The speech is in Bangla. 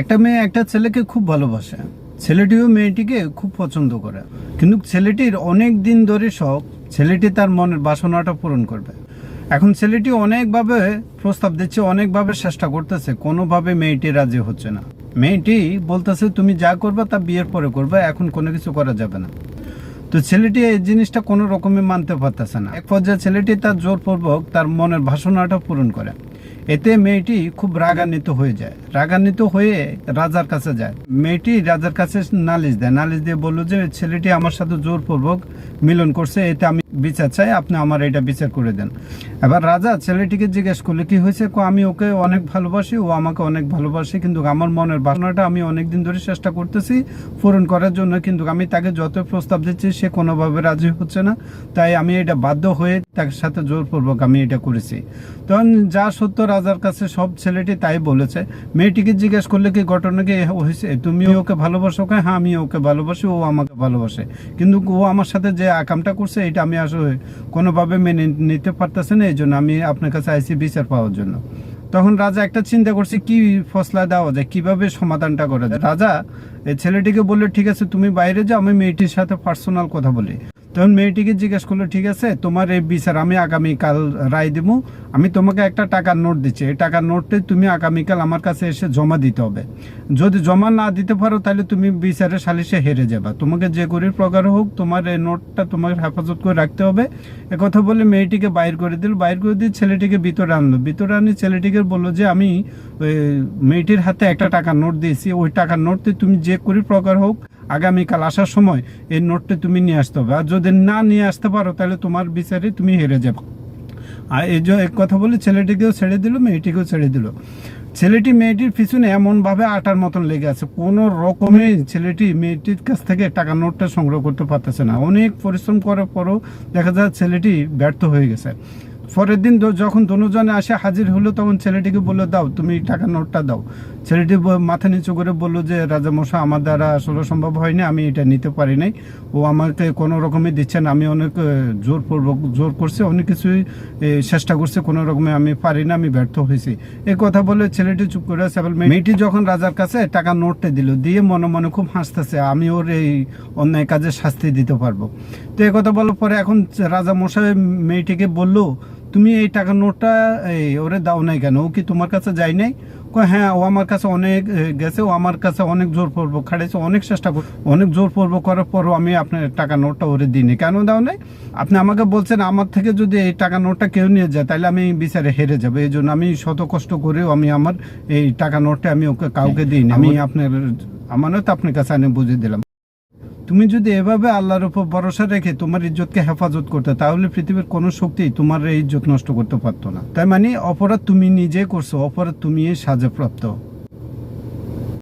একটা মেয়ে একটা ছেলেকে খুব ভালোবাসে। ছেলেটিও মেয়েটিকে খুব পছন্দ করে। কিন্তু ছেলেটির অনেক দিন ধরে শখ, ছেলেটি তার মনের বাসনাটা পূরণ করবে। এখন ছেলেটি অনেকভাবে প্রস্তাব দিচ্ছে, অনেকভাবে চেষ্টা করতেছে, কোনোভাবে মেয়েটি রাজি হচ্ছে না। মেয়েটি বলতেছে, তুমি যা করবে তা বিয়ের পরে করবে, এখন কোনো কিছু করা যাবে না। তো ছেলেটি এই জিনিসটা কোনো রকমে মানতে পারতেছে না। এক পর্যায়ে ছেলেটি তার জোরপূর্বক তার মনের বাসনাটা পূরণ করে। এতে মেয়েটি খুব রাগান্বিত হয়ে যায়। রাগান্বিত হয়ে রাজার কাছে যায়। মেয়েটি রাজার কাছে নালিশ দেয়। নালিশ দিয়ে বলল যে, ছেলেটি আমার সাথে জোরপূর্বক মিলন করছে, এতে আমি বিচার চাই, আপনি আমার এটা বিচার করে দেন। এবার রাজা ছেলেটিকে জিজ্ঞেস করলে, কি হয়েছে? আমি ওকে অনেক ভালোবাসি, ও আমাকে অনেক ভালোবাসে, কিন্তু আমার মনের বাসনাটা আমি অনেক দিন ধরে চেষ্টা করতেছি পূরণ করার জন্য, কিন্তু আমি তাকে যত প্রস্তাব দিচ্ছি, সে কোনোভাবে রাজি হচ্ছে না। তাই আমি এটা বাধ্য হয়ে তার সাথে জোরপূর্বক আমি এটা করেছি। তখন যা সত্য, রাজার কাছে সব ছেলেটি তাই বলেছে। মেয়েটিকে জিজ্ঞেস করলে, কি ঘটনা? কি হয়েছে? তুমি ওকে ভালোবাসো হ্যাঁ আমি ওকে ভালোবাসি, ও আমাকে ভালোবাসে। কিন্তু ও আমার সাথে যে আকামটা করছে, এটা আমি আসলে কোনোভাবে মেনে নিতে পারতেছে না এই জন্য আমি আপনার কাছে আইসি বিচার পাওয়ার জন্য। তখন রাজা একটা চিন্তা করছে, কি ফসলা দেওয়া যায়, কীভাবে সমাধানটা করা যায়? রাজা, এই ছেলেটিকে বলল, ঠিক আছে, তুমি বাইরে যাও, আমি মেয়েটির সাথে পার্সোনাল কথা বলি। তখন মেয়েটিকে জিজ্ঞেস করল, ঠিক আছে, তোমার এই বিচার আমি আগামীকাল রায় দিব। আমি তোমাকে একটা টাকার নোট দিচ্ছি। এই টাকার নোটটি তুমি আগামীকাল আমার কাছে এসে জমা দিতে হবে। যদি জমা না দিতে পারো, তাহলে তুমি বিচারে সালিশে হেরে যাবে। তোমাকে যে করির প্রকার হোক, তোমার এই নোটটা তোমাকে হেফাজত করে রাখতে হবে। কথা বলে মেয়েটিকে বাইর করে দিল। বাইর করে দিয়ে ছেলেটিকে ভিতরে আনলো। ভিতরে আনি ছেলেটিকে বলল যে, আমি মেয়েটির হাতে একটা টাকার নোট দিয়েছি। ওই টাকার নোটটি তুমি যে করির প্রকার হোক আগামীকাল আসার সময় এই নোটটা তুমি নিয়ে আসতে হবে। আর যদি না নিয়ে আসতে পারো, তাহলে তোমার বিচারে তুমি হেরে যাবে। আর এই যে এক কথা বলে, ছেলেটিকেও ছেড়ে দিল, মেয়েটিকেও ছেড়ে দিল। ছেলেটি মেয়েটির পিছনে এমনভাবে আটার মতন লেগে আছে। কোনো রকমে ছেলেটি মেয়েটির কাছ থেকে টাকা নোটটা সংগ্রহ করতে পারতেছে না। অনেক পরিশ্রম করার পরও দেখা যায় ছেলেটি ব্যর্থ হয়ে গেছে। পরের দিন যখন দনুজনে আসে হাজির হলো তখন ছেলেটিকে বলল দাও তুমি টাকা নোটটা দাও। ছেলেটি মাথা নিচু করে বলল যে রাজামশা আমার দ্বারা আসলে সম্ভব হয়নি আমি এটা নিতে পারি নাই। ও আমাকে কোনো রকমে দিচ্ছে না আমি অনেক আহ, জোরপূর্বক জোর করছে অনেক কিছুই চেষ্টা করছে কোনো রকমে আমি পারি না আমি ব্যর্থ হয়েছি। এই কথা বলে ছেলেটি চুপ করে আছে। মেয়েটি যখন রাজার কাছে টাকা নোটটা দিল দিয়ে মনে মনে খুব হাসতেছে আমি ওর এই অন্যায় কাজে শাস্তি দিতে পারব। তো এই কথা বলার পরে এখন রাজা মশাই মেয়েটিকে বলল তুমি এই টাকার নোটটা এই ওরে দাও নাই কেন? ও কি তোমার কাছে যায় নাই? কয়, হ্যাঁ ও আমার কাছে অনেক গেছে ও আমার কাছে অনেক জোর পূর্বক খাড়াইছে অনেক চেষ্টা কর অনেক জোর পূর্বক করার পরও আমি আপনার টাকা নোটটা ওরে দিইনি। কেন দাও নাই? আপনি আমাকে বলছেন আমার থেকে যদি এই টাকা নোটটা কেউ নিয়ে যায় তাহলে আমি বিচারে হেরে যাব। এই জন্য আমি শত কষ্ট করেও আমি আমার এই টাকা নোটটা আমি ওকে কাউকে দিইনি। আমি আপনার আমানত আপনার কাছে আমি বুঝিয়ে দিলাম। তুমি যদি এভাবে আল্লাহর উপর ভরসা রেখে তোমার ইজ্জতকে হেফাজত করতে, তাহলে পৃথিবীর কোনো শক্তি তোমার ইজ্জত নষ্ট করতে পারতো না। তাই মানে অপরাধ তুমি নিজে করছ, অপরাধ তুমি সাজাপ্রাপ্ত।